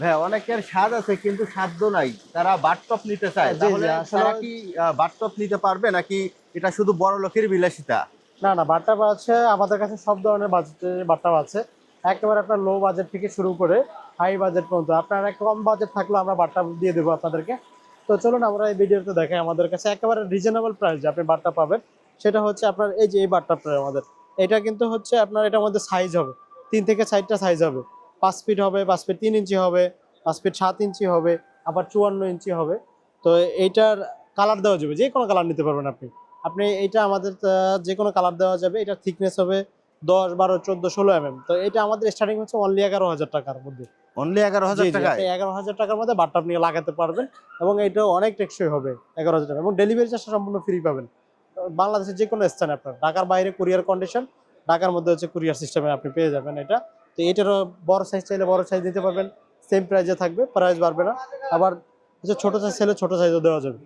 ভাই অনেকের স্বাদ আছে কিন্তু সাধ্য নাই। তারা বাটটপ নিতে চায়। তাহলে তারা কি বাটটপ নিতে পারবে নাকি এটা শুধু বড় লোকের বিলাসিতা? না না বাট্টাপ আছে আমাদের কাছে সব ধরনের বাজেটের বাট্টাপ আছে। একেবারে আপনার লো বাজেট থেকে শুরু করে হাই বাজেট পর্যন্ত। আপনার কম বাজেট থাকলেও আমরা বাট্টাপ দিয়ে দেবো আপনাদেরকে। তো চলুন আমরা এই ভিডিওতে দেখাই আমাদের কাছে একেবারে রিজনেবল প্রাইস যে আপনি বাট্টা পাবেন। সেটা হচ্ছে আপনার এই যে এই বাট্টাপটা আমাদের। এটা কিন্তু হচ্ছে আপনার এটার মধ্যে সাইজ হবে। তিন থেকে চারটা সাইজ হবে। পাঁচ ফিট হবে পাঁচ ফিট তিন ইঞ্চি হবে পাঁচ ফিট সাত ইঞ্চি হবে আবার চুয়ান্ন ইঞ্চি হবে। তো এইটার কালার দেওয়া যাবে যে কোনো কালার নিতে পারবেন আপনি। আপনি এটা আমাদের যে কোনো কালার দেওয়া যাবে এটা থিকনেস হবে দশ বারো চোদ্দ ষোলো এম এম তো এটা আমাদের স্টার্টিং হচ্ছে অনলি এগারো হাজার টাকার মধ্যে। অনলি এগারো হাজার টাকায়? এগারো হাজার টাকার মধ্যে বাটটা আপনি লাগাতে পারবেন এবং এটা অনেক টেকসই হবে এগারো হাজার টাকা। এবং ডেলিভারি চার্জটা সম্পূর্ণ ফ্রি পাবেন। বাংলাদেশের যে কোনো স্থানে আপনার ঢাকার বাইরে কুরিয়ার কন্ডিশন ঢাকার মধ্যে হচ্ছে কুরিয়ার সিস্টেমে আপনি পেয়ে যাবেন এটা। তো এটারও বড় সাইজ চাইলে বড় সাইজ দিতে পারবেন। সেম প্রাইজে থাকবে প্রাইস বাড়বে না। আবার হচ্ছে ছোট সাইজ চাইলে ছোটো সাইজও দেওয়া যাবে।